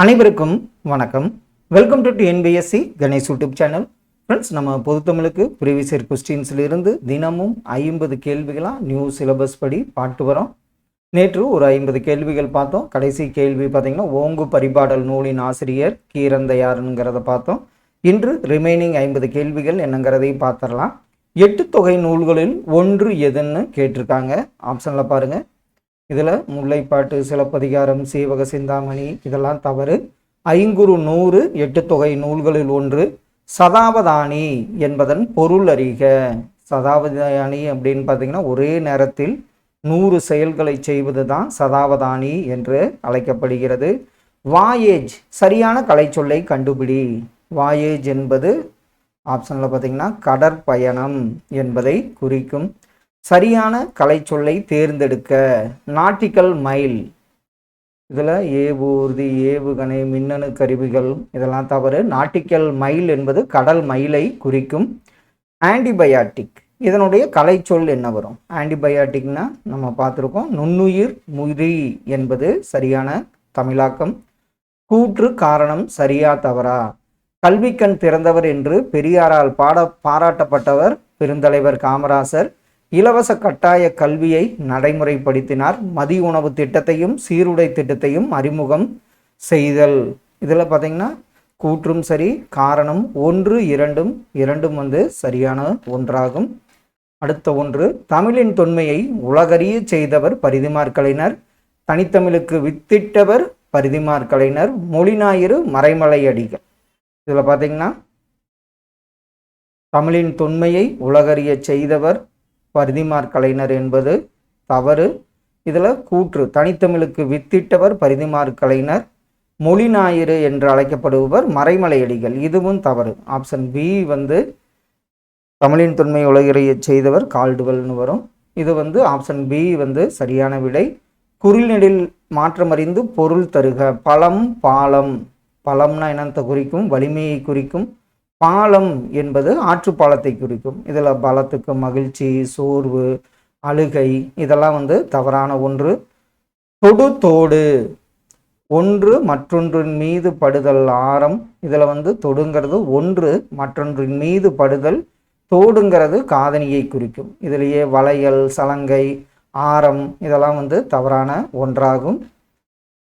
அனைவருக்கும் வணக்கம். Welcome to NBSC Ganesh YouTube channel friends நம்ம பொதுத்தமிழுக்கு ப்ரீவியஸ் இயர் கொஸ்டின்ஸ்லேருந்து தினமும் ஐம்பது கேள்விகளாக நியூ சிலபஸ் படி பாட்டு வரோம். நேற்று ஒரு ஐம்பது கேள்விகள் பார்த்தோம். கடைசி கேள்வி பார்த்தீங்கன்னா ஓங்கு பரிபாடல் நூலின் ஆசிரியர் கீரந்தையாருங்கிறத பார்த்தோம். இன்று ரிமைனிங் ஐம்பது கேள்விகள் என்னங்கிறதையும் பார்த்துடலாம். எட்டு தொகை நூல்களில் ஒன்று எதுன்னு கேட்டிருக்காங்க. ஆப்ஷனில் பாருங்கள் இதில் முல்லைப்பாட்டு சிலப்பதிகாரம் சீவக சிந்தாமணி இதெல்லாம் தவறு. ஐங்குறு நூறு எட்டு தொகை நூல்களில் ஒன்று சதாவதானி என்பதன் பொருள் அறிக. சதாவதானி அப்படின்னு பார்த்தீங்கன்னா ஒரே நேரத்தில் நூறு செயல்களை செய்வது தான் சதாவதானி என்று அழைக்கப்படுகிறது. வாயேஜ் சரியான கலைச்சொல்லை கண்டுபிடி. வாயேஜ் என்பது ஆப்ஷனில் பார்த்தீங்கன்னா கடற்பயணம் என்பதை குறிக்கும். சரியான கலைச்சொல்லை தேர்ந்தெடுக்க. நாட்டிக்கல் மைல் இதில் ஏவூர்தி ஏவுகணை மின்னணு கருவிகள் இதெல்லாம் தவறு. நாட்டிக்கல் மைல் என்பது கடல் மயிலை குறிக்கும் ஆன்டிபயாட்டிக். இதனுடைய கலைச்சொல் என்ன வரும்? ஆன்டிபயாட்டிக்னா நம்ம பார்த்துருக்கோம் நுண்ணுயிர் முறி என்பது சரியான தமிழாக்கம். கூற்று காரணம் சரியா தவறா? கல்விக்கண் திறந்தவர் என்று பெரியாரால் பாட பாராட்டப்பட்டவர் பெருந்தலைவர் காமராசர். இலவச கட்டாய கல்வியை நடைமுறைப்படுத்தினார். மதிய உணவு திட்டத்தையும் சீருடை திட்டத்தையும் அறிமுகம் செய்தல். இதில் பார்த்தீங்கன்னா கூற்றும் சரி காரணம் ஒன்று இரண்டும் இரண்டும் வந்து சரியான ஒன்றாகும். அடுத்த ஒன்று தமிழின் தொன்மையை உலகறிய செய்தவர் பரிதிமார் கலைஞர் தனித்தமிழுக்கு வித்திட்டவர் பரிதிமார் கலைஞர் மொழிஞாயிறு மறைமலை அடிகள் இதில் பார்த்தீங்கன்னா தமிழின் தொன்மையை உலகறிய செய்தவர் பரிதிமார் கலைஞர் என்பது தவறு. இதில் கூற்று தனித்தமிழுக்கு வித்திட்டவர் பரிதிமார் கலைஞர் மொழி ஞாயிறு என்று அழைக்கப்படுபவர் மறைமலையடிகள். இதுவும் தவறு. ஆப்ஷன் பி வந்து தமிழின் தொன்மை உலகிறைய செய்தவர் கால்டுவல்னு வரும். இது வந்து ஆப்ஷன் பி வந்து சரியான விடை. குரில்நெடில் மாற்றமறிந்து பொருள் தருக. பழம் பாலம். பழம்னா என்னத்தை குறிக்கும் வலிமையை குறிக்கும். பாலம் என்பது ஆற்று பாலத்தை குறிக்கும். இதில் பலத்துக்கு மகிழ்ச்சி சோர்வு அழுகை இதெல்லாம் வந்து தவறான ஒன்று. தொடுத்தோடு ஒன்று மற்றொன்றின் மீது படுதல் ஆரம். இதில் வந்து தொடுங்கிறது ஒன்று மற்றொன்றின் மீது படுதல். தோடுங்கிறது காதணியை குறிக்கும். இதிலேயே வளையல் சலங்கை ஆரம் இதெல்லாம் வந்து தவறான ஒன்றாகும்.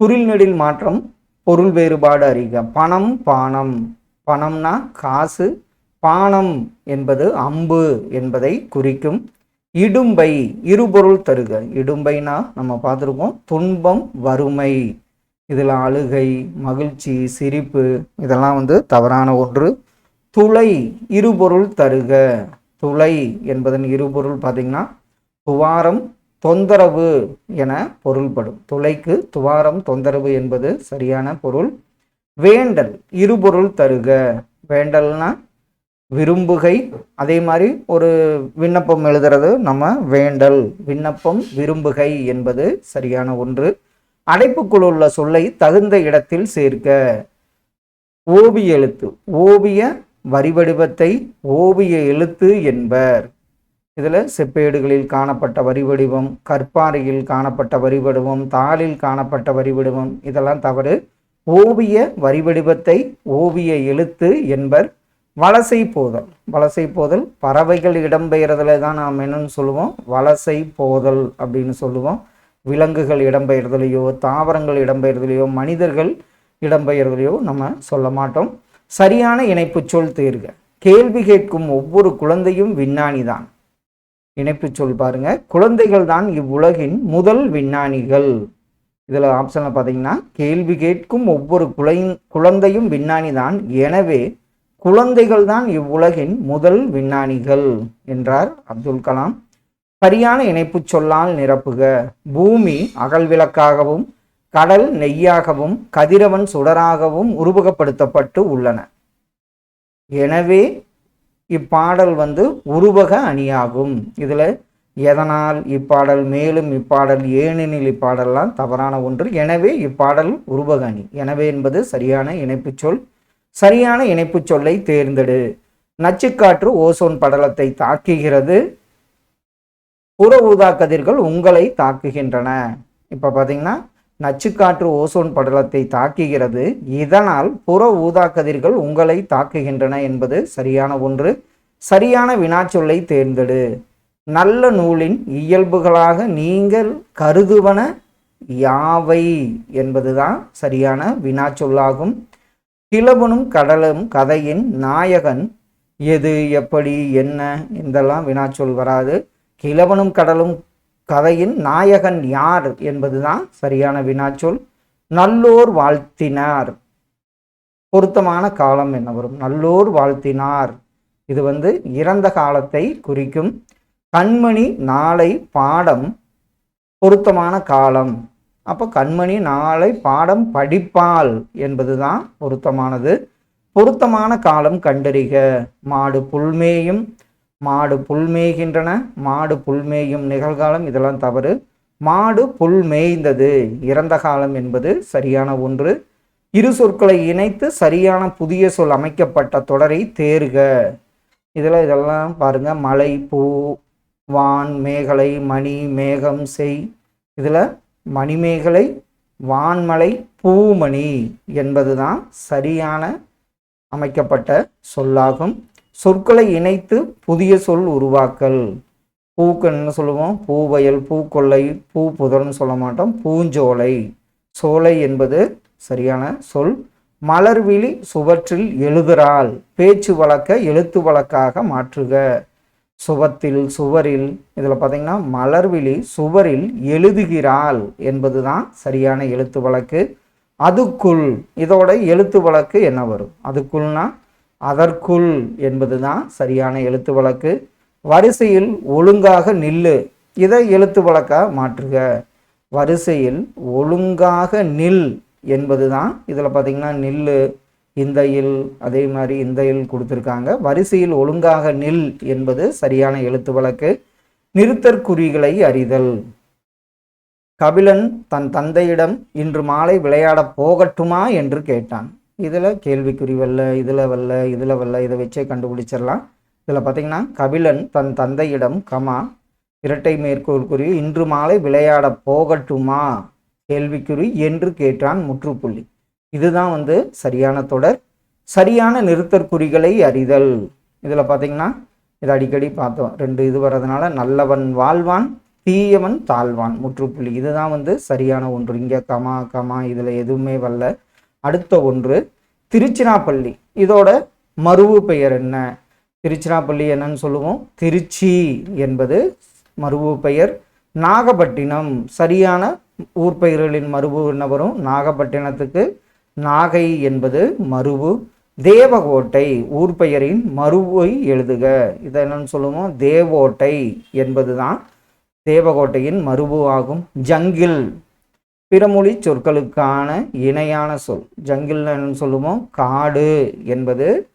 குரில் நெடில் மாற்றம் பொருள் வேறுபாடு அறிக. பணம் பானம். பணம்னா காசு பானம் என்பது அம்பு என்பதை குறிக்கும். இடும்பை இருபொருள் தருக. இடும்பைனா நம்ம பார்த்துருக்கோம் துன்பம் வறுமை இதில் அழுகை மகிழ்ச்சி சிரிப்பு இதெல்லாம் வந்து தவறான ஒன்று. துளை இருபொருள் தருக. துளை என்பதன் இருபொருள் பார்த்திங்கன்னா துவாரம் தொந்தரவு என பொருள்படும். துளைக்கு துவாரம் தொந்தரவு என்பது சரியான பொருள். வேண்டல் இருபொருள் தருக. வேண்டல்னா விரும்புகை அதே மாதிரி ஒரு விண்ணப்பம் எழுதுறது நம்ம வேண்டல். விண்ணப்பம் விரும்புகை என்பது சரியான ஒன்று. அடைப்புக்குள் உள்ள சொல்லை தகுந்த இடத்தில் சேர்க்க. ஓவிய எழுத்து ஓவிய வரிவடிவத்தை ஓவிய எழுத்து என்பர். இதில் செப்பேடுகளில் காணப்பட்ட வரிவடிவம் கற்பாறையில் காணப்பட்ட வரிவடிவம் தாளில் காணப்பட்ட வரிவடிவம் இதெல்லாம் தவறு. ஓவிய வரிவடிவத்தை ஓவிய எழுத்து என்பர் வலசை போதல். வலசை போதல் பறவைகள் இடம்பெயர்தலை தான் நாம் என்னன்னு சொல்லுவோம். வலசை போதல் அப்படின்னு சொல்லுவோம். விலங்குகள் இடம்பெயர்தலையோ தாவரங்கள் இடம்பெயர்தலையோ மனிதர்கள் இடம்பெயர்தலையோ நம்ம சொல்ல மாட்டோம். சரியான இணைப்பு சொல் தேர்க. கேள்வி கேட்கும் ஒவ்வொரு குழந்தையும் விஞ்ஞானி தான். இணைப்பு சொல் பாருங்க. குழந்தைகள் தான் இவ்வுலகின் முதல் விஞ்ஞானிகள். இதில் ஆப்ஷனில் பார்த்தீங்கன்னா கேள்வி கேட்கும் ஒவ்வொரு குலை குழந்தையும் விஞ்ஞானி தான். எனவே குழந்தைகள் தான் இவ்வுலகின் முதல் விஞ்ஞானிகள் என்றார் அப்துல் கலாம். சரியான இணைப்பு சொல்லால் நிரப்புக. பூமி அகல் விளக்காகவும் கடல் நெய்யாகவும் கதிரவன் சுடராகவும் உருவகப்படுத்தப்பட்டு உள்ளன. எனவே இப்பாடல் வந்து உருவக அணியாகும். இதில் எதனால் இப்பாடல் மேலும் இப்பாடல் ஏனெனில் இப்பாடல்லாம் தவறான ஒன்று. எனவே இப்பாடல் உருபகாணி எனவே என்பது சரியான இணைப்பு சொல். சரியான இணைப்பு சொல்லை தேர்ந்தெடு. நச்சுக்காற்று ஓசோன் படலத்தை தாக்குகிறது. புற ஊதா கதிர்கள் உங்களை தாக்குகின்றன. இப்போ பார்த்தீங்கன்னா நச்சுக்காற்று ஓசோன் படலத்தை தாக்குகிறது. இதனால் புற ஊதா கதிர்கள் உங்களை தாக்குகின்றன என்பது சரியான ஒன்று. சரியான வினாச்சொல்லை தேர்ந்தெடு. நல்ல நூலின் இயல்புகளாக நீங்கள் கருதுவன யாவை என்பதுதான் சரியான வினாச்சொல்லாகும். கிளவனும் கடலும் கதையின் நாயகன் எது எப்படி என்ன இதெல்லாம் வினாச்சொல் வராது. கிழவனும் கடலும் கதையின் நாயகன் யார் என்பதுதான் சரியான வினாச்சொல். நல்லோர் வாழ்த்தினார். பொருத்தமான காலம் என்ன வரும்? நல்லோர் வாழ்த்தினார். இது வந்து இறந்த காலத்தை குறிக்கும். கண்மணி நாளை பாடம் பொருத்தமான காலம். அப்போ கண்மணி நாளை பாடம் படிப்பால் என்பதுதான் பொருத்தமானது. பொருத்தமான காலம் கண்டறிக. மாடு புல்மேயும் மாடு புல்மேய்கின்றன மாடு புல்மேயும் நிகழ்காலம் இதெல்லாம் தவறு. மாடு புல் மேய்ந்தது இறந்த காலம் என்பது சரியான ஒன்று. இரு சொற்களை இணைத்து சரியான புதிய சொல் அமைக்கப்பட்ட தொடரை தேர்க. இதில் இதெல்லாம் பாருங்கள் மலை பூ வான் மேகலை மணி மேகம் செய். இதில் மணிமேகலை வான்மலை பூமணி என்பதுதான் சரியான அமைக்கப்பட்ட சொல்லாகும். சொற்களை இணைத்து புதிய சொல் உருவாக்கல். பூக்கள் என்ன சொல்லுவோம். பூவயல் பூக்கொல்லை பூ புதர்னு சொல்ல மாட்டோம். பூஞ்சோலை. சோலை என்பது சரியான சொல். மலர்விழி சுவற்றில் எழுதுறாள். பேச்சு வழக்க எழுத்து வழக்காக மாற்றுக. சுவத்தில் சுவரில் இதில் பார்த்தீங்கன்னா மலர்விழி சுவரில் எழுதுகிறாள் என்பது தான் சரியான எழுத்து வழக்கு. அதுக்குள் இதோட எழுத்து வழக்கு என்ன வரும்? அதுக்குள்னா அதற்குள் என்பது தான் சரியான எழுத்து வழக்கு. வரிசையில் ஒழுங்காக நில்லு இதை எழுத்து வழக்காக மாற்றுக. வரிசையில் ஒழுங்காக நில் என்பது தான் இதில் பார்த்தீங்கன்னா நில்லு இந்த இல் அதே மாதிரி இந்த இல் கொடுத்துருக்காங்க. வரிசையில் ஒழுங்காக நில் என்பது சரியான எழுத்து வழக்கு. நிறுத்தற்குறிகளை அறிதல். கபிலன் தன் தந்தையிடம் இன்று மாலை விளையாட போகட்டுமா என்று கேட்டான். இதில் கேள்விக்குறி வல்ல இதில் வல்ல இதில் வல்ல இதை வச்சே கண்டுபிடிச்சிடலாம். இதில் பார்த்தீங்கன்னா கபிலன் தன் தந்தையிடம் கமா இரட்டை மேற்கோள் குறி இன்று மாலை விளையாட போகட்டுமா? கேள்விக்குறி என்று கேட்டான் முற்றுப்புள்ளி. இதுதான் வந்து சரியான தொடர். சரியான நிறுத்தற்குறிகளை அறிதல். இதில் பார்த்தீங்கன்னா இதை அடிக்கடி பார்த்தோம். ரெண்டு இது வர்றதுனால நல்லவன் வாழ்வான் தீயவன் தாழ்வான் முற்றுப்புள்ளி. இதுதான் வந்து சரியான ஒன்று. இங்கே கமா கமா இதில் எதுவுமே வரல. அடுத்த ஒன்று திருச்சிராப்பள்ளி. இதோட மருவு பெயர் என்ன? திருச்சிராப்பள்ளி என்னன்னு சொல்லுவோம். திருச்சி என்பது மருவு பெயர். நாகப்பட்டினம் சரியான ஊர் பெயர்களின் மருவு என்ன வரும்? நாகப்பட்டினத்துக்கு நாகை என்பது மருவு. தேவகோட்டை ஊர் பெயரின் மருவை எழுதுக. இதை என்னன்னு சொல்லுவோம்? தேவோட்டை என்பதுதான் தேவகோட்டையின் மருவு ஆகும். ஜங்கில். பிறமொழி சொற்களுக்கான இணையான சொல். ஜங்கில் என்னன்னு சொல்லுவோம்? காடு என்பது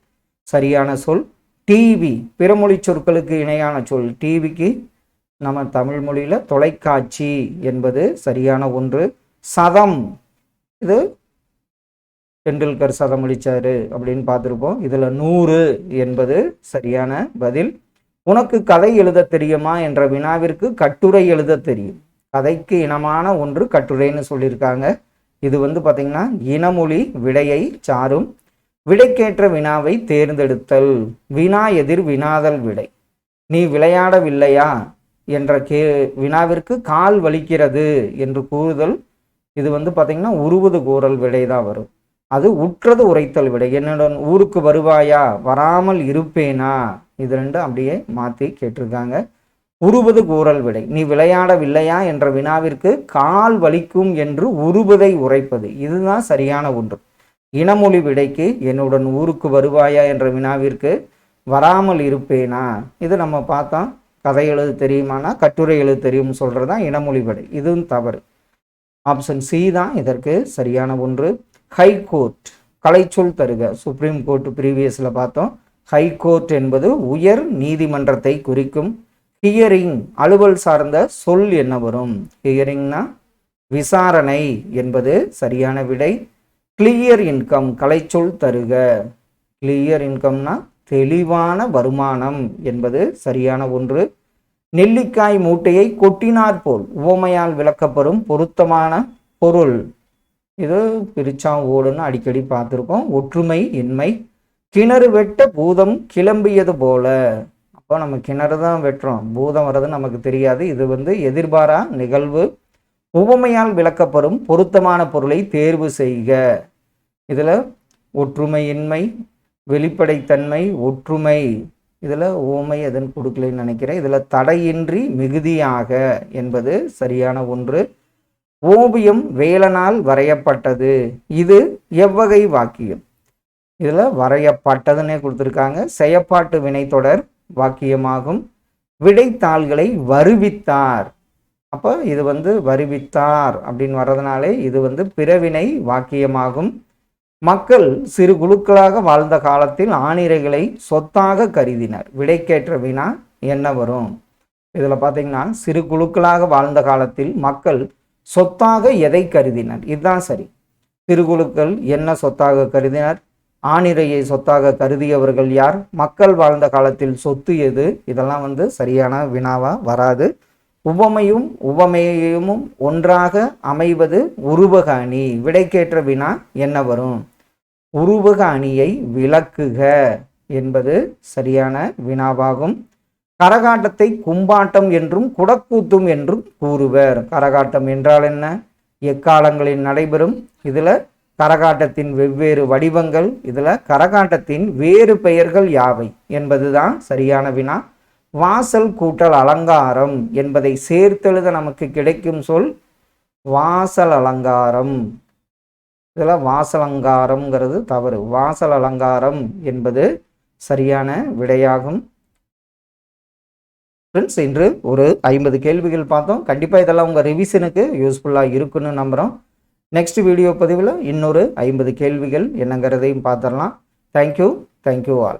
சரியான சொல். டிவி. பிறமொழி சொற்களுக்கு இணையான சொல். டிவிக்கு நம்ம தமிழ் மொழியில் தொலைக்காட்சி என்பது சரியான ஒன்று. சதம். இது டெண்டுல்கர் சதம் அடிச்சாரு அப்படின்னு பார்த்துருப்போம். இதில் நூறு என்பது சரியான பதில். உனக்கு கதை எழுத தெரியுமா என்ற வினாவிற்கு கட்டுரை எழுத தெரியும். கதைக்கு இனமான ஒன்று கட்டுரைன்னு சொல்லியிருக்காங்க. இது வந்து பார்த்திங்கன்னா இனமொழி விடையை சாரும். விடைக்கேற்ற வினாவை தேர்ந்தெடுத்தல். வினா எதிர் வினாதல் விடை. நீ விளையாடவில்லையா என்ற கே வினாவிற்கு கால் வலிக்கிறது என்று கூறுதல். இது வந்து பார்த்திங்கன்னா உருவது கூறல் விடை தான் வரும். அது உற்றது உரைத்தல் விடை. என்னுடன் ஊருக்கு வருவாயா? வராமல் இருப்பேனா? இது ரெண்டு அப்படியே மாற்றி கேட்டிருக்காங்க. உருவது கூறல் விடை. நீ விளையாடவில்லையா என்ற வினாவிற்கு கால் வலிக்கும் என்று உருவதை உரைப்பது. இதுதான் சரியான ஒன்று. இனமொழி விடைக்கு என்னுடன் ஊருக்கு வருவாயா என்ற வினாவிற்கு வராமல் இருப்பேனா? இது நம்ம பார்த்தோம் கதை எழுது தெரியுமானா? கட்டுரை எழுது தெரியும் சொல்கிறது தான் இனமொழி விடை. இதுவும் தவறு. ஆப்ஷன் சி தான் இதற்கு சரியான ஒன்று. ஹை கோர்ட் கலைச்சொல் தருக. சுப்ரீம் கோர்ட் ப்ரீவியஸில் பார்த்தோம். ஹை கோர்ட் என்பது உயர் நீதிமன்றத்தை குறிக்கும் ஹியரிங் அலுவல் சார்ந்த சொல் என்ன வரும்? ஹியரிங்னா விசாரணை என்பது சரியான விடை. கிளியர் இன்கம் கலைச்சொல் தருக. கிளியர் இன்கம்னா தெளிவான வருமானம் என்பது சரியான ஒன்று. நெல்லிக்காய் மூட்டையை கொட்டினார் போல் உவமையால் விளக்கப்படும் பொருத்தமான பொருள். இது பிரிச்சா ஓடுன்னு அடிக்கடி பார்த்துருக்கோம். ஒற்றுமை இன்மை. கிணறு வெட்ட பூதம் கிளம்பியது போல. அப்போ நம்ம கிணறு தான் வெட்டுறோம். பூதம் வர்றது நமக்கு தெரியாது. இது வந்து எதிர்பாரா? நிகழ்வு. உவமையால் விளக்கப்படும் பொருத்தமான பொருளை தேர்வு செய்க. இதில் ஒற்றுமையின்மை வெளிப்படைத்தன்மை ஒற்றுமை. இதில் ஓமை எதன் கொடுக்கலன்னு நினைக்கிறேன். இதில் தடையின்றி மிகுதியாக என்பது சரியான ஒன்று. ஓவியம் வேலனால் வரையப்பட்டது. இது எவ்வகை வாக்கியம். இதில் வரையப்பட்டதுன்னே கொடுத்துருக்காங்க. செயப்பாட்டு வினைத்தொடர் வாக்கியமாகும். விடைத்தாள்களை வருவித்தார். அப்போ இது வந்து வருவித்தார் அப்படின்னு வர்றதுனாலே இது வந்து பிறவினை வாக்கியமாகும். மக்கள் சிறு குழுக்களாக வாழ்ந்த காலத்தில் ஆணிரைகளை சொத்தாக கருதினர். விடைக்கேற்ற வினா என்ன வரும்? இதில் பார்த்தீங்கன்னா சிறு குழுக்களாக வாழ்ந்த காலத்தில் மக்கள் சொத்தாக எதை கருதினர்? இதுதான் சரி. திருக்குழுக்கள் என்ன சொத்தாக கருதினர்? ஆணிரையை சொத்தாக கருதியவர்கள் யார்? மக்கள் வாழ்ந்த காலத்தில் சொத்து எது? இதெல்லாம் வந்து சரியான வினாவா வராது. உவமையும் உவமையமும் ஒன்றாக அமைவது உருவக அணி விடைக்கேற்ற வினா என்ன வரும்? உருவக அணியை விளக்குக என்பது சரியான வினாவாகும். கரகாட்டத்தை கும்பாட்டம் என்றும் குடக்கூத்தும் என்றும் கூறுவர். கரகாட்டம் என்றால் என்ன? எக்காலங்களில் நடைபெறும்? இதில் கரகாட்டத்தின் வெவ்வேறு வடிவங்கள் இதில் கரகாட்டத்தின் வேறு பெயர்கள் யாவை என்பதுதான் சரியான வினா. வாசல் கூட்டல் அலங்காரம் என்பதை சேர்த்தெழுத நமக்கு கிடைக்கும் சொல் வாசல் அலங்காரம். இதில் வாசலங்காரம்ங்கிறது தவறு. வாசல் அலங்காரம் என்பது சரியான விடையாகும். ஃப்ரெண்ட்ஸ் இன்று ஒரு ஐம்பது கேள்விகள் பார்த்தோம். கண்டிப்பாக இதெல்லாம் உங்கள் ரிவிஷனுக்கு யூஸ்ஃபுல்லாக இருக்குன்னு நம்புகிறோம் நெக்ஸ்ட் வீடியோ பதிவில் இன்னொரு ஐம்பது கேள்விகள் என்னங்கிறதையும் பார்த்துடலாம். Thank you thank you all